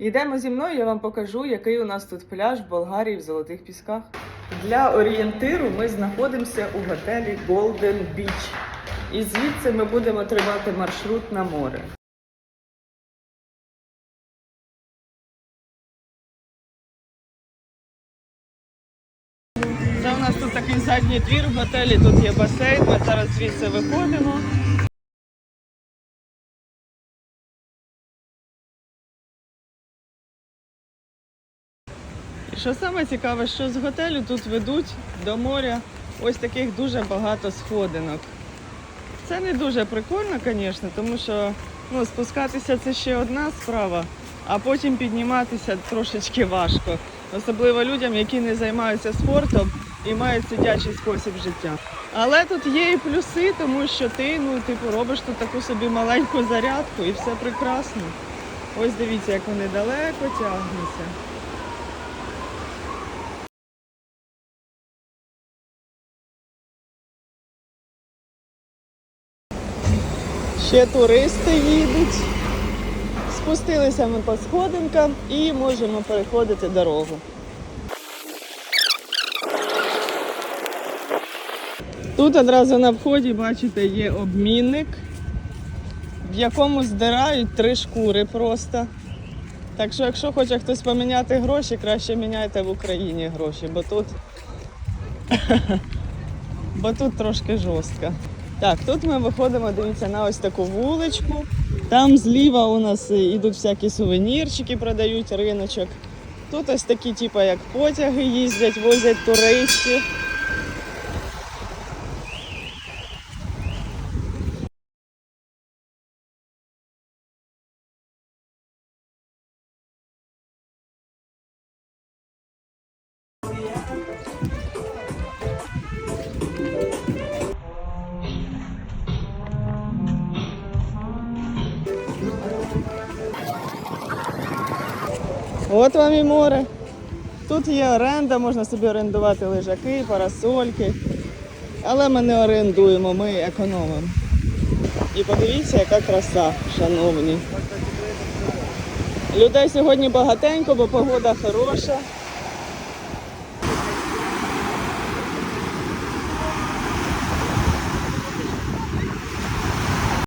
Йдемо зі мною, я вам покажу, який у нас тут пляж в Болгарії в Золотих Пісках. Для орієнтиру ми знаходимося у готелі Golden Beach. І звідси ми будемо тримати маршрут на море. Це у нас тут такий задній двір в готелі, тут є басейн, ми зараз звідси виходимо. Що саме цікаве, що з готелю тут ведуть до моря ось таких дуже багато сходинок. Це не дуже прикольно, звісно, тому що ну, спускатися це ще одна справа, а потім підніматися трошечки важко. Особливо людям, які не займаються спортом і мають сидячий спосіб життя. Але тут є і плюси, тому що ти ну, типу, робиш тут таку собі маленьку зарядку і все прекрасно. Ось дивіться, як вони далеко тягнуться. Ще туристи їдуть. Спустилися ми по сходинкам і можемо переходити дорогу. Тут одразу на вході, бачите, є обмінник, в якому здирають три шкури просто. Так що, якщо хоче хтось поміняти гроші, краще міняйте в Україні гроші, бо тут, бо тут трошки жорстко. Так, тут ми виходимо, дивіться, на ось таку вуличку. Там зліва у нас йдуть всякі сувенірчики, продають риночок. Тут ось такі, типу, як потяги їздять, возять туристів. От вам і море. Тут є оренда, можна собі орендувати лежаки, парасольки. Але ми не орендуємо, ми економимо. І подивіться, яка краса, шановні. Людей сьогодні багатенько, бо погода хороша.